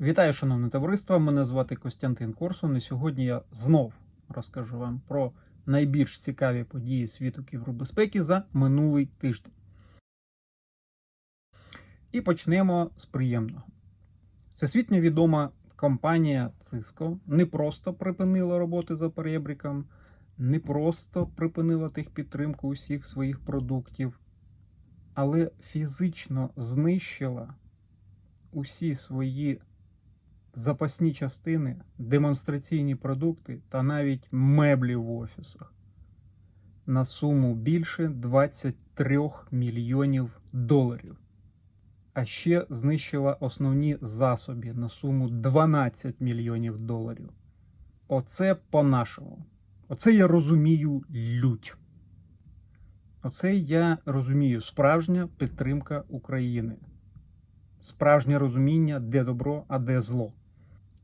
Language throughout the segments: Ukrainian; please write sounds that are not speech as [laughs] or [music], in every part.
Вітаю, шановне товариство! Мене звати Костянтин Корсун, і сьогодні я знов розкажу вам про найбільш цікаві події світу кібербезпеки за минулий тиждень. І почнемо з приємного. Всесвітньо відома компанія Cisco не просто припинила роботи за перебріком, не просто припинила техпідтримку усіх своїх продуктів, але фізично знищила усі свої запасні частини, демонстраційні продукти та навіть меблі в офісах на суму більше 23 мільйонів доларів. А ще знищила основні засоби на суму 12 мільйонів доларів. Оце по-нашому. Оце я розумію лють. Оце я розумію справжня підтримка України. Справжнє розуміння, де добро, а де зло.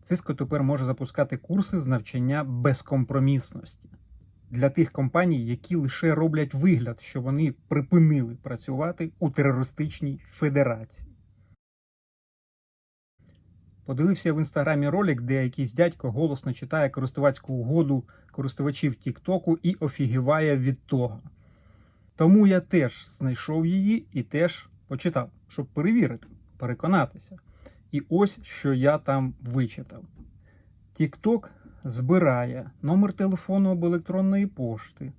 Cisco тепер може запускати курси з навчання безкомпромісності для тих компаній, які лише роблять вигляд, що вони припинили працювати у терористичній федерації. Подивився в інстаграмі ролик, де якийсь дядько голосно читає користувацьку угоду користувачів Тіктоку і офігіває від того. Тому я теж знайшов її і теж почитав, щоб перевірити, переконатися. І ось що я там вичитав: TikTok збирає номер телефону або електронної пошти,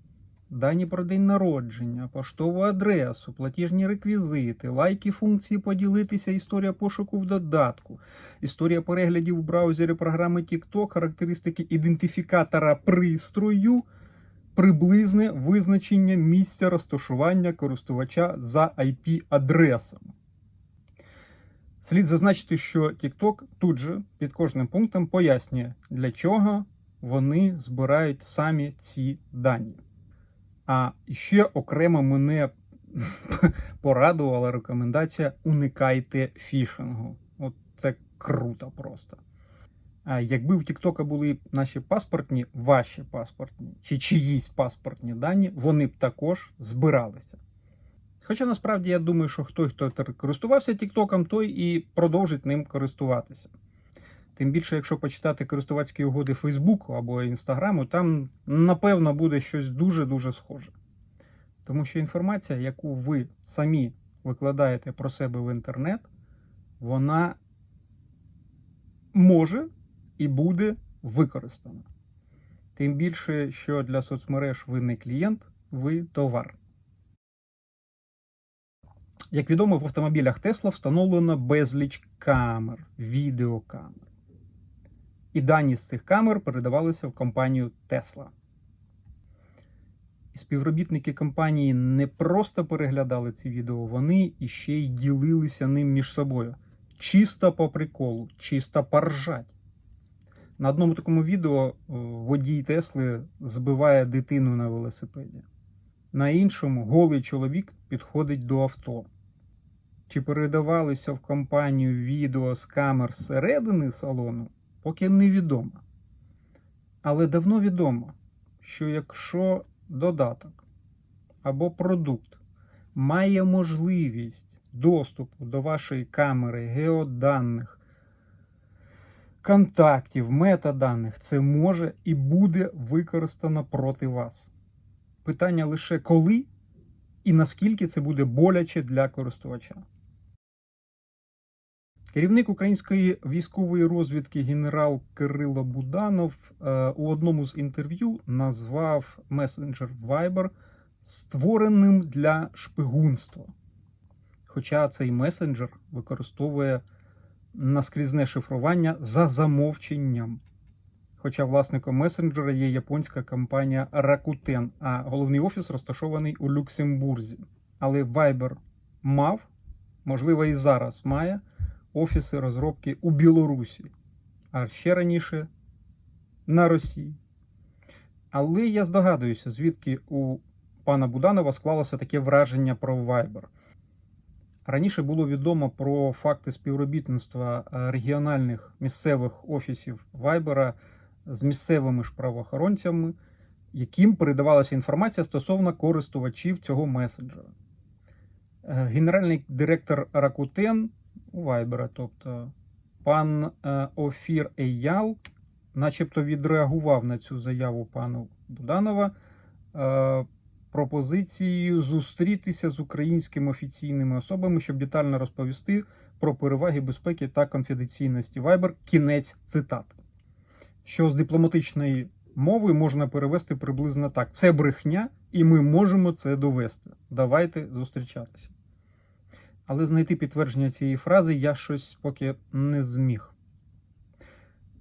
дані про день народження, поштову адресу, платіжні реквізити, лайки функції поділитися, історія пошуку в додатку, історія переглядів у браузері програми TikTok, характеристики ідентифікатора пристрою. Приблизне визначення місця розташування користувача за IP-адресами. Слід зазначити, що TikTok тут же під кожним пунктом пояснює, для чого вони збирають самі ці дані. А ще окремо мене [laughs] порадувала рекомендація: уникайте фішингу. От це круто просто. А якби у TikTok були наші паспортні, ваші паспортні чи чиїсь паспортні дані, вони б також збиралися. Хоча насправді я думаю, що хто, хто користувався Тіктоком, той і продовжить ним користуватися. Тим більше, якщо почитати користувацькі угоди Фейсбуку або Інстаграму, там напевно буде щось дуже-дуже схоже. Тому що інформація, яку ви самі викладаєте про себе в інтернет, вона може і буде використана. Тим більше, що для соцмереж ви не клієнт, ви товар. Як відомо, в автомобілях Tesla встановлено безліч камер, відеокамер. І дані з цих камер передавалися в компанію Tesla. І співробітники компанії не просто переглядали ці відео, вони іще й ділилися ним між собою. Чисто по приколу, чисто поржать. На одному такому відео водій Тесли збиває дитину на велосипеді. На іншому голий чоловік підходить до авто. Чи передавалися в компанію відео з камер зсередини салону, поки невідомо. Але давно відомо, що якщо додаток або продукт має можливість доступу до вашої камери, геоданних, контактів, метаданих, це може і буде використано проти вас. Питання лише коли і наскільки це буде боляче для користувача. Керівник української військової розвідки генерал Кирило Буданов е, у одному з інтерв'ю назвав месенджер Viber створеним для шпигунства. Хоча цей месенджер використовує наскрізне шифрування за замовченням. Хоча власником месенджера є японська компанія Rakuten, а головний офіс розташований у Люксембурзі. Але Viber мав, можливо, і зараз має офіси розробки у Білорусі, а ще раніше на Росії. Але я здогадуюся, звідки у пана Буданова склалося таке враження про Viber. Раніше було відомо про факти співробітництва регіональних місцевих офісів Viber з місцевими ж правоохоронцями, яким передавалася інформація стосовно користувачів цього месенджера. Генеральний директор Rakuten у Viber, тобто пан е, Офір Ейял, начебто, відреагував на цю заяву пана Буданова е, пропозицією зустрітися з українськими офіційними особами, щоб детально розповісти про переваги безпеки та конфіденційності Viber. Кінець цитати. Що з дипломатичної мови можна перевести приблизно так: це брехня, і ми можемо це довести. Давайте зустрічатися. Але знайти підтвердження цієї фрази я щось поки не зміг.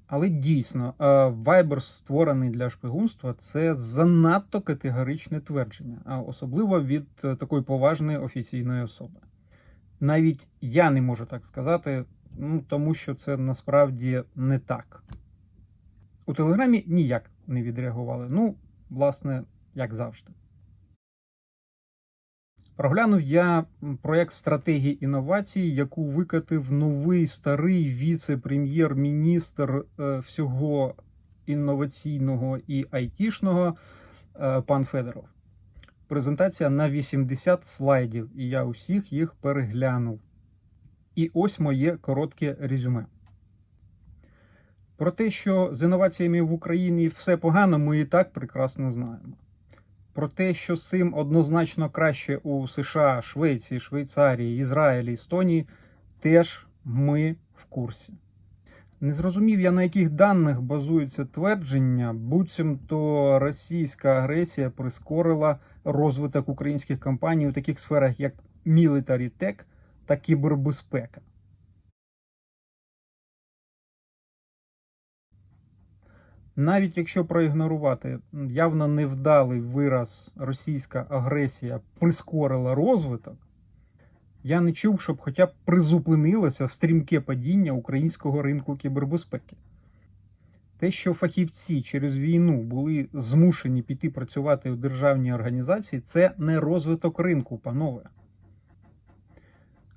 Але дійсно, Viber створений для шпигунства це занадто категоричне твердження, особливо від е, такої поважної офіційної особи. Навіть я не можу так сказати, ну, тому що це насправді не так. У Телеграмі ніяк не відреагували. Ну, власне, як завжди. Проглянув я проєкт стратегії інновацій, яку викатив новий старий віце-прем'єр-міністр е, всього інноваційного і айтішного е, пан Федоров. Презентація на 80 слайдів, і я усіх їх переглянув. І ось моє коротке резюме. Про те, що з інноваціями в Україні все погано, ми і так прекрасно знаємо. Про те, що з цим однозначно краще у США, Швеції, Швейцарії, Ізраїлі, Естонії, теж ми в курсі. Не зрозумів я, на яких даних базується твердження, буцімто російська агресія прискорила розвиток українських компаній у таких сферах, як Military Tech та кібербезпека. Навіть якщо проігнорувати явно невдалий вираз російська агресія прискорила розвиток, я не чув, щоб хоча б призупинилося стрімке падіння українського ринку кібербезпеки. Те, що фахівці через війну були змушені піти працювати у державній організації, це не розвиток ринку, панове.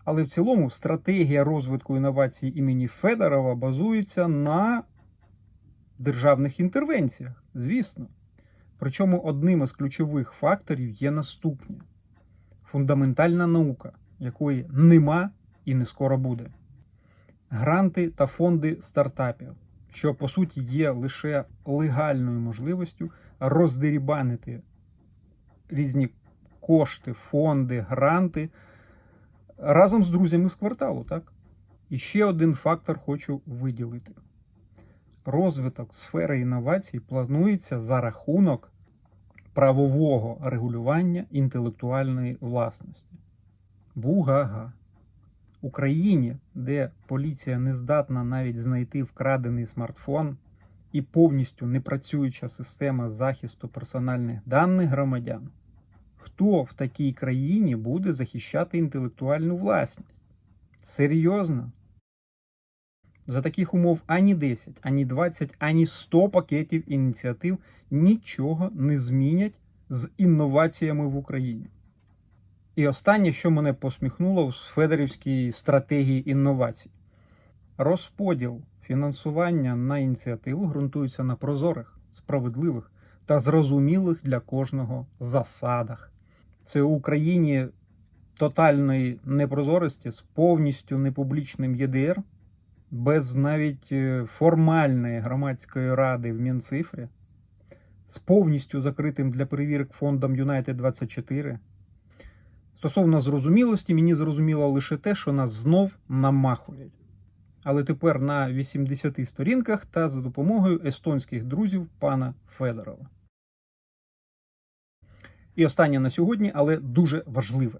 Але в цілому стратегія розвитку інновацій імені Федорова базується на державних інтервенціях, звісно. Причому одним із ключових факторів є наступне: фундаментальна наука, якої нема і не скоро буде. Гранти та фонди стартапів, що по суті є лише легальною можливістю роздерібанити різні кошти, фонди, гранти разом з друзями з кварталу. так? І ще один фактор хочу виділити розвиток сфери інновацій планується за рахунок правового регулювання інтелектуальної власності. Бугага. Україні, де поліція не здатна навіть знайти вкрадений смартфон і повністю непрацююча система захисту персональних даних громадян, хто в такій країні буде захищати інтелектуальну власність? Серйозно? За таких умов ані 10, ані 20, ані 100 пакетів ініціатив нічого не змінять з інноваціями в Україні. І останнє, що мене посміхнуло в Федорівській стратегії інновацій, розподіл фінансування на ініціативу ґрунтується на прозорих, справедливих та зрозумілих для кожного засадах. Це в Україні тотальної непрозорості з повністю непублічним ЄДР без навіть е, формальної громадської ради в Мінцифрі, з повністю закритим для перевірок фондом United 24. Стосовно зрозумілості, мені зрозуміло лише те, що нас знов намахують. Але тепер на 80 сторінках та за допомогою естонських друзів пана Федорова. І останнє на сьогодні, але дуже важливе.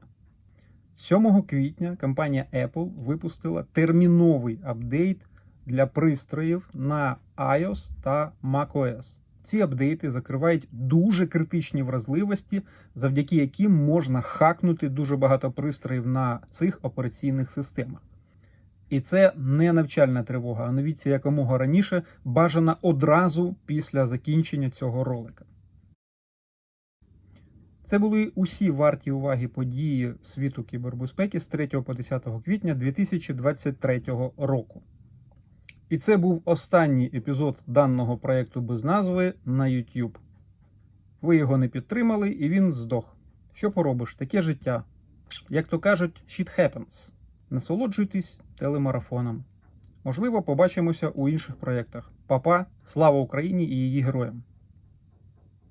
7 квітня компанія Apple випустила терміновий апдейт для пристроїв на iOS та macOS. Ці апдейти закривають дуже критичні вразливості, завдяки яким можна хакнути дуже багато пристроїв на цих операційних системах. І це не навчальна тривога, а новіться якомога раніше бажана одразу після закінчення цього ролика. Це були усі варті уваги події світу кібербезпеки з 3 по 10 квітня 2023 року. І це був останній епізод даного проєкту без назви на YouTube. Ви його не підтримали, і він здох. Що поробиш? Таке життя. Як то кажуть, shit happens. Насолоджуйтесь телемарафоном. Можливо, побачимося у інших проєктах. Папа, слава Україні і її героям!